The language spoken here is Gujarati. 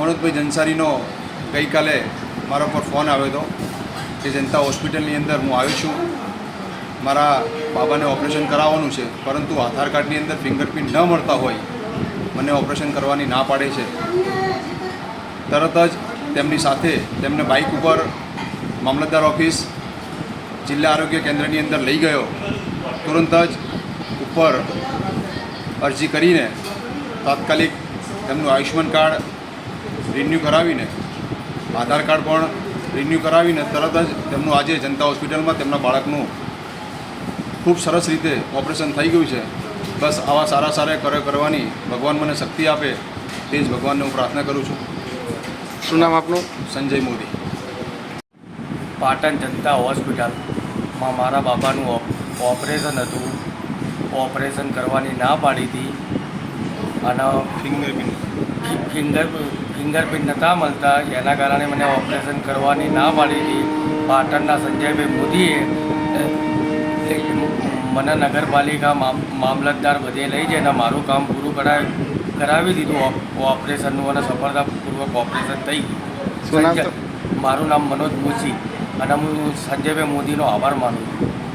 મનોજભાઈ જંસારીનો ગઈકાલે મારા પર ફોન આવ્યો હતો કે જનતા હોસ્પિટલની અંદર હું આવ્યો છું. મારા બાબાને ઓપરેશન કરાવવાનું છે, પરંતુ આધાર કાર્ડની અંદર ફિંગરપ્રિન્ટ ન મળતા હોય, મને ઓપરેશન કરવાની ના પાડે છે. તરત જ તેમની સાથે તેમને બાઇક ઉપર મામલતદાર ઓફિસ, જિલ્લા આરોગ્ય કેન્દ્રની અંદર લઈ ગયો. તુરંત જ ઉપર અરજી કરીને તાત્કાલિક તેમનું આયુષ્યમાન કાર્ડ રિન્યૂ કરાવીને આધાર કાર્ડ પણ રિન્યૂ કરાવીને તરત જ તેમનું આજે જનતા હોસ્પિટલમાં તેમના બાળકનું ખૂબ સરસ રીતે ઓપરેશન થઈ ગયું છે. બસ આવા સારા સારા કાર્ય કરવાની ભગવાન મને શક્તિ આપે તે જ ભગવાનને હું પ્રાર્થના કરું છું. શું નામ આપનું? સંજય મોદી. પાટણ જનતા હોસ્પિટલમાં મારા બાબાનું ઓપ- ઓપરેશન હતું. ઓપરેશન કરવાની ના પાડી હતી. અને ફિંગરપ્રિન્ટ ફિંગર ફિંગરપ્રિન્ટ નહોતા મળતા એના કારણે મને ઓપરેશન કરવાની ના પાડી હતી પાટણના સંજયભાઈ મોદીએ મને નગરપાલિકા મામ- મામલતદાર બધે લઈ જઈને મારું કામ પૂરું કરાવી કરાવી દીધું. ઓપરેશનનું અને સફળતાપૂર્વક ઓપરેશન થઈ ગયું. મારું નામ મનોજ મુસી અને હું સંજયભાઈ મોદીનો આભાર માનું છું.